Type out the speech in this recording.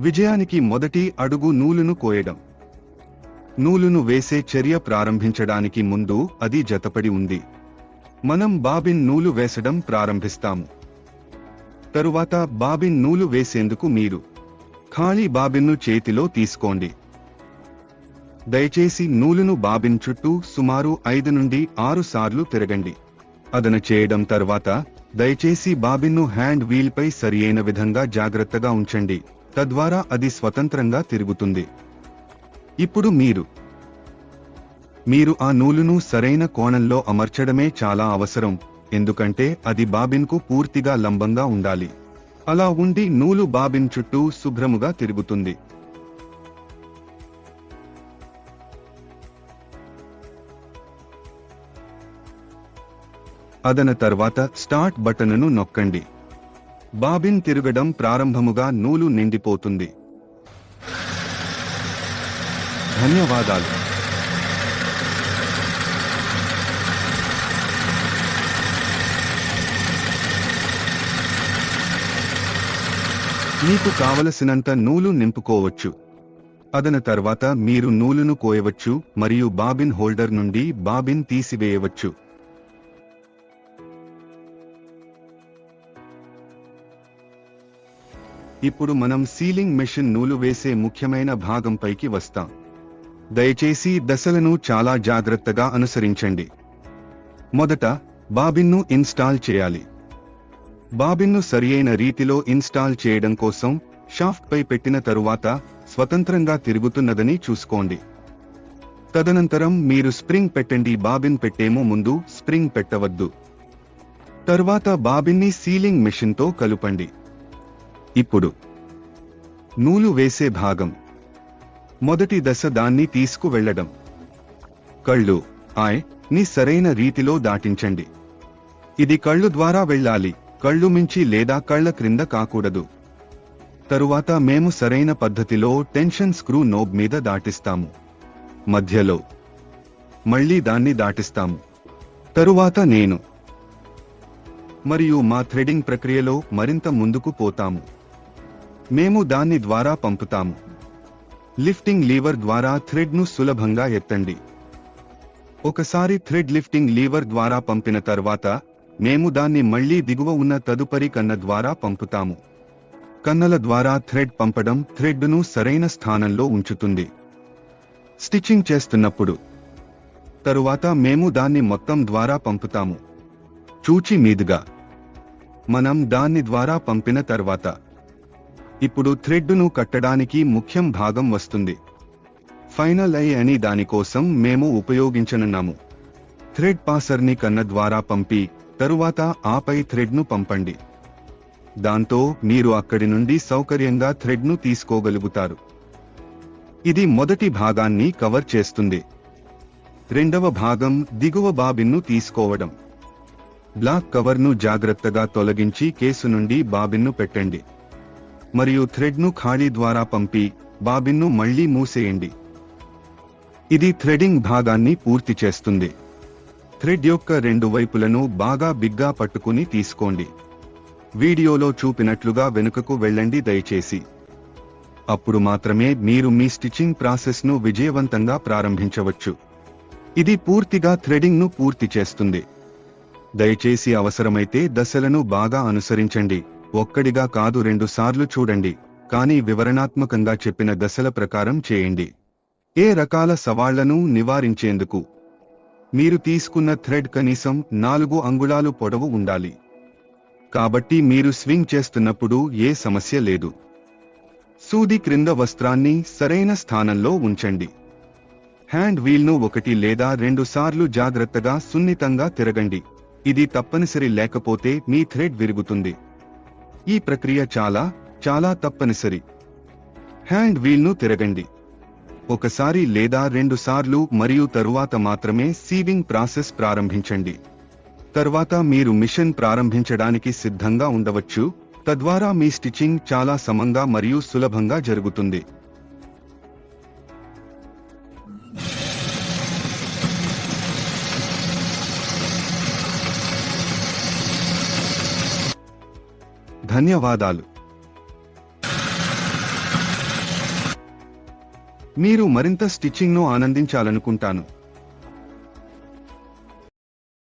విజయానికి మొదటి అడుగు నూలును కోయడం. నూలును వేసే చర్య ప్రారంభించడానికి ముందు అది జతపడి ఉంది. మనం బాబిన్ నూలు వేసడం ప్రారంభిస్తాము. తరువాత బాబిన్ నూలు వేసేందుకు మీరు ఖాళీ బాబిన్ను చేతిలో తీసుకోండి. దయచేసి నూలును బాబిన్ చుట్టూ సుమారు ఐదు నుండి ఆరు సార్లు తిరగండి. అదన చేయడం తర్వాత దయచేసి బాబిన్ను హ్యాండ్ వీల్పై సరియైన విధంగా జాగ్రత్తగా ఉంచండి. తద్వారా అది స్వతంత్రంగా తిరుగుతుంది. ఇప్పుడు మీరు. మీరు ఆ నూలును సరైన కోణంలో అమర్చడమే చాలా అవసరం ఎందుకంటే అది బాబిన్కు పూర్తిగా లంబంగా ఉండాలి. అలా ఉండి నూలు బాబిన్ చుట్టూ శుభ్రముగా తిరుగుతుంది. అదన తర్వాత స్టార్ట్ బటన్ను నొక్కండి. బాబిన్ తిరగడం ప్రారంభముగా నూలు నిండిపోతుంది. ధన్యవాదాలు. మీకు కావలసినంత నూలు నింపుకోవచ్చు. అదన తర్వాత మీరు నూలును కోయవచ్చు మరియు బాబిన్ హోల్డర్ నుండి బాబిన్ తీసివేయవచ్చు. ఇప్పుడు మనం సీలింగ్ మెషిన్ నూలు వేసే ముఖ్యమైన భాగంపైకి వస్తాం. దయచేసి దశలను చాలా జాగ్రత్తగా అనుసరించండి. మొదట బాబిన్ను ఇన్స్టాల్ చేయాలి. బాబిన్ను సరియైన రీతిలో ఇన్స్టాల్ చేయడం కోసం షాఫ్ట్పై పెట్టిన తరువాత స్వతంత్రంగా తిరుగుతున్నదని చూసుకోండి. తదనంతరం మీరు స్ప్రింగ్ పెట్టండి. బాబిన్ పెట్టేమో ముందు స్ప్రింగ్ పెట్టవద్దు. తర్వాత బాబిన్ని సీలింగ్ మెషిన్తో కలుపండి. ఇప్పుడు. నూలు వేసే భాగం. మొదటి దశ దాన్ని తీసుకువెళ్ళడం. కళ్ళు ఆయ్ని సరైన రీతిలో దాటించండి. ఇది కళ్ళు ద్వారా వెళ్ళాలి కళ్ళు మించి లేదా కళ్ళ క్రింద కాకూడదు. తరువాత మేము సరైన పద్ధతిలో టెన్షన్ స్క్రూ నోబ్ మీద దాటిస్తాము. మధ్యలో. మళ్ళీ దాన్ని దాటిస్తాము. తరువాత నేను. మరియు మా థ్రెడింగ్ ప్రక్రియలో మరింత ముందుకు పోతాము. మేము దాన్ని ద్వారా పంపుతాము. లిఫ్టింగ్ లీవర్ ద్వారా థ్రెడ్ను సులభంగా ఎత్తండి. ఒకసారి థ్రెడ్ లిఫ్టింగ్ లీవర్ ద్వారా పంపిన తర్వాత మేము దాన్ని మళ్ళీ దిగువ ఉన్న తదుపరి కన్న ద్వారా పంపుతాము. కన్నల ద్వారా థ్రెడ్ పంపడం థ్రెడ్ను సరైన స్థానంలో ఉంచుతుంది. స్టిచ్చింగ్ చేస్తున్నప్పుడు తరువాత మేము దాన్ని మొత్తం ద్వారా పంపుతాము. చూచి మీదుగా. మనం దాన్ని ద్వారా పంపిన తర్వాత ఇప్పుడు థ్రెడ్ను కట్టడానికి ముఖ్యం భాగం వస్తుంది. ఫైనల్ ఐ అని దానికోసం మేము ఉపయోగించనున్నాము. థ్రెడ్ పాసర్ని కన్న ద్వారా పంపి తరువాత ఆపై థ్రెడ్ను పంపండి. దాంతో మీరు అక్కడి నుండి సౌకర్యంగా థ్రెడ్ను తీసుకోగలుగుతారు. ఇది మొదటి భాగాన్ని కవర్ చేస్తుంది. రెండవ భాగం దిగువ బాబిన్ను తీసుకోవడం. బ్లాక్ కవర్ను జాగ్రత్తగా తొలగించి కేసు నుండి బాబిన్ను పెట్టండి. మరియు థ్రెడ్ను ఖాళీ ద్వారా పంపి బాబిన్ను మళ్ళీ మూసేయండి. ఇది థ్రెడింగ్ భాగాన్ని పూర్తి చేస్తుంది. థ్రెడ్ యొక్క రెండు వైపులను బాగా బిగ్గా పట్టుకుని తీసుకోండి. వీడియోలో చూపినట్లుగా వెనుకకు వెళ్ళండి దయచేసి. అప్పుడు మాత్రమే మీరు మీ స్టిచ్చింగ్ ప్రాసెస్ను విజయవంతంగా ప్రారంభించవచ్చు. ఇది పూర్తిగా థ్రెడింగ్ను పూర్తి చేస్తుంది. దయచేసి అవసరమైతే దశలను బాగా అనుసరించండి. ఒక్కడిగా కాదు రెండు సార్లు చూడండి కానీ వివరణాత్మకంగా చెప్పిన దశల ప్రకారం చేయండి. ఏ రకాల సవాళ్ళను నివారించేందుకు? మీరు తీసుకున్న థ్రెడ్ కనీసం నాలుగు అంగుళాలు పొడవు ఉండాలి. కాబట్టి మీరు స్వింగ్ చేస్తున్నప్పుడు ఏ సమస్య లేదు. సూది క్రింద వస్త్రాన్ని సరైన స్థానంలో ఉంచండి. హ్యాండ్ వీల్ను ఒకటి లేదా రెండు సార్లు జాగ్రత్తగా సున్నితంగా తిరగండి. ఇది తప్పనిసరి లేకపోతే మీ థ్రెడ్ విరుగుతుంది. ఈ ప్రక్రియ చాలా చాలా తప్పనిసరి. హ్యాండ్ వీల్ను తిరగండి. ఒకసారి లేదా రెండు సార్లు మరియు తరువాత మాత్రమే సీవింగ్ ప్రాసెస్ ప్రారంభించండి. తర్వాత మీరు మిషన్ ప్రారంభించడానికి సిద్ధంగా ఉండవచ్చు. తద్వారా మీ స్టిచ్చింగ్ చాలా సమంగా మరియు సులభంగా జరుగుతుంది. ధన్యవాదాలు. మీరు మరింత స్టిచ్చింగ్ను ఆనందించాలనుకుంటాను.